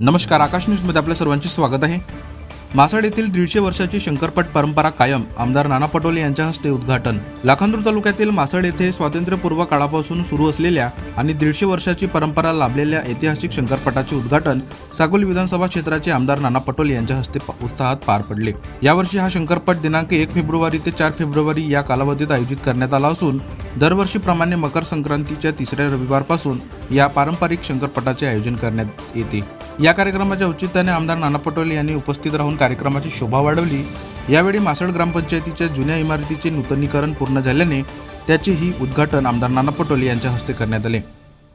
नमस्कार आकाश न्यूजमध्ये आपल्या सर्वांचे स्वागत आहे. मासाड येथील दीडशे वर्षाची शंकरपट परंपरा कायम आमदार नाना पटोले यांच्या हस्ते उद्घाटन. लाखांदूर तालुक्यातील मासड येथे स्वातंत्र्यपूर्व काळापासून सुरू असलेल्या आणि दीडशे वर्षाची परंपरा लाभलेल्या ऐतिहासिक शंकरपटाचे उद्घाटन सागोली विधानसभा क्षेत्राचे आमदार नाना पटोले यांच्या हस्ते उत्साहात पार पडले. यावर्षी हा शंकरपट दिनांक एक फेब्रुवारी ते चार फेब्रुवारी या कालावधीत आयोजित करण्यात आला असून दरवर्षीप्रमाणे मकर संक्रांतीच्या तिसऱ्या रविवारपासून या पारंपरिक शंकरपटाचे आयोजन करण्यात येते. या कार्यक्रमाच्या औचित्याने आमदार नाना पटोले यांनी उपस्थित राहून कार्यक्रमाची शोभा वाढवली. यावेळी मासळ ग्रामपंचायतीच्या जुन्या इमारतीचे नूतनीकरण पूर्ण झाल्याने त्याचेही उद्घाटन आमदार नाना पटोले यांच्या हस्ते करण्यात आले.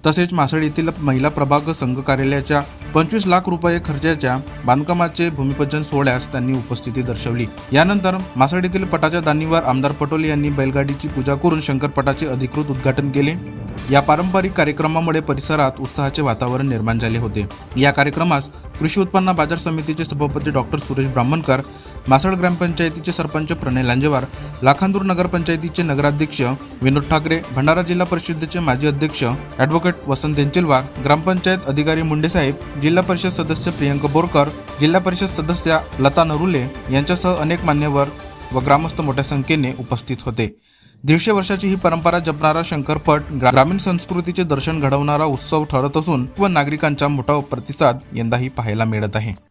तसेच मासळ येथील महिला प्रभाग संघ कार्यालयाच्या पंचवीस लाख रुपये खर्चाच्या बांधकामाचे भूमिपूजन सोहळ्यास त्यांनी उपस्थिती दर्शवली. यानंतर मासळ येथील पटाच्या दानीवर आमदार पटोले यांनी बैलगाडीची पूजा करून शंकरपटाचे अधिकृत उद्घाटन केले. या पारंपरिक कार्यक्रमामुळे परिसरात उत्साहाचे वातावरण निर्माण झाले होते. या कार्यक्रमास कृषी उत्पन्न बाजार समितीचे सभापती डॉक्टर सुरेश ब्राह्मणकर मासळ ग्रामपंचायतीचे सरपंच प्रणय लांजेवार लाखांदूर नगरपंचायतीचे नगराध्यक्ष विनोद ठाकरे भंडारा जिल्हा परिषदेचे माजी अध्यक्ष ॲडव्होकेट वसंत तेंचिलवार ग्रामपंचायत अधिकारी मुंडेसाहेब जिल्हा परिषद सदस्य प्रियंका बोरकर जिल्हा परिषद सदस्या लता नरुले यांच्यासह अनेक मान्यवर व ग्रामस्थ मोठ्या संख्येने उपस्थित होते. दीडशे वर्षाची ही परंपरा जपणारा शंकरपट ग्रामीण संस्कृतीचे दर्शन घडवणारा उत्सव ठरत असून व नागरिकांचा मोठा प्रतिसाद यंदाही पाहायला मिळत आहे.